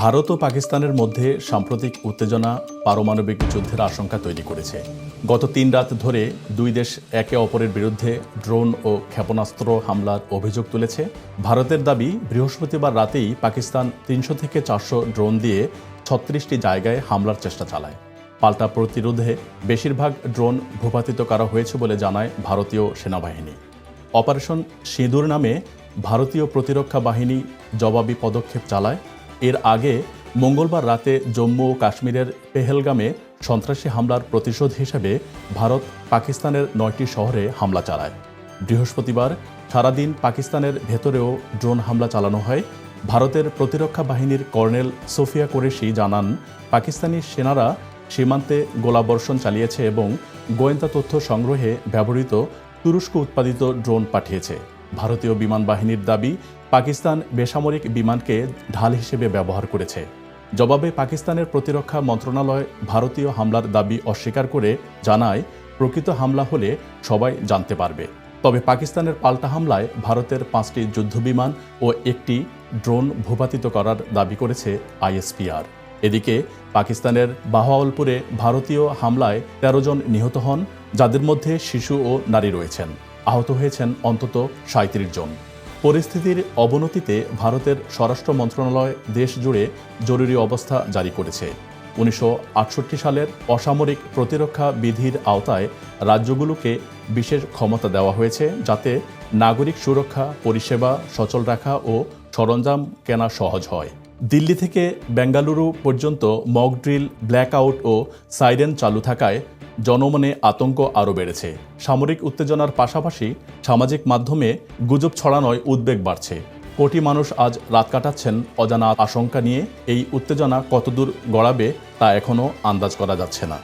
ভারত ও পাকিস্তানের মধ্যে সাম্প্রতিক উত্তেজনা, পারমাণবিক যুদ্ধের আশঙ্কা তৈরি করেছে। গত তিন রাত ধরে দুই দেশ একে অপরের বিরুদ্ধে ড্রোন ও ক্ষেপণাস্ত্র হামলার অভিযোগ তুলেছে। ভারতের দাবি, বৃহস্পতিবার রাতেই পাকিস্তান তিনশো থেকে চারশো ড্রোন দিয়ে ছত্রিশটি জায়গায় হামলার চেষ্টা চালায়। পাল্টা প্রতিরোধে বেশিরভাগ ড্রোন ভূপাতিত করা হয়েছে বলে জানায় ভারতীয় সেনাবাহিনী। অপারেশন সিঁদুর নামে ভারতীয় প্রতিরক্ষা বাহিনী জবাবি পদক্ষেপ চালায়। এর আগে মঙ্গলবার রাতে জম্মু ও কাশ্মীরের পেহেলগামে সন্ত্রাসী হামলার প্রতিশোধ হিসেবে ভারত পাকিস্তানের নয়টি শহরে হামলা চালায়। বৃহস্পতিবার সারাদিন পাকিস্তানের ভেতরেও ড্রোন হামলা চালানো হয়। ভারতের প্রতিরক্ষা বাহিনীর কর্নেল সোফিয়া কোরেশি জানান, পাকিস্তানি সেনারা সীমান্তে গোলাবর্ষণ চালিয়েছে এবং গোয়েন্দা তথ্য সংগ্রহে ব্যবহৃত তুরস্ক উৎপাদিত ড্রোন পাঠিয়েছে। ভারতীয় বিমান বাহিনীর দাবি, পাকিস্তান বেসামরিক বিমানকে ঢাল হিসেবে ব্যবহার করেছে। জবাবে পাকিস্তানের প্রতিরক্ষা মন্ত্রণালয় ভারতীয় হামলার দাবি অস্বীকার করে জানায়, প্রকৃত হামলা হলে সবাই জানতে পারবে। তবে পাকিস্তানের পাল্টা হামলায় ভারতের পাঁচটি যুদ্ধবিমান ও একটি ড্রোন ভূপাতিত করার দাবি করেছে আইএসপিআর। এদিকে, পাকিস্তানের বাহাওয়ালপুরে ভারতীয় হামলায় ১৩ জন নিহত হন, যাদের মধ্যে শিশু ও নারী রয়েছেন। আহত হয়েছেন অন্তত সাঁত্রিশ জন। পরিস্থিতির অবনতিতে ভারতের স্বরাষ্ট্র মন্ত্রণালয় দেশ জুড়ে জরুরি অবস্থা জারি করেছে। উনিশশো আটষট্টি সালের অসামরিক প্রতিরক্ষা বিধির আওতায় রাজ্যগুলোকে বিশেষ ক্ষমতা দেওয়া হয়েছে যাতে নাগরিক সুরক্ষা, পরিষেবা সচল রাখা ও সরঞ্জাম কেনা সহজ হয়। দিল্লি থেকে বেঙ্গালুরু পর্যন্ত মক ড্রিল ব্ল্যাকআউট ও সাইরেন চালু থাকায় জনমনে আতঙ্ক আরও বেড়েছে। সামরিক উত্তেজনার পাশাপাশি সামাজিক মাধ্যমে গুজব ছড়ানোয় উদ্বেগ বাড়ছে। কোটি মানুষ আজ রাত কাটাচ্ছেন অজানা আশঙ্কা নিয়ে এই উত্তেজনা কতদূর গড়াবে তা এখনও আন্দাজ করা যাচ্ছে না।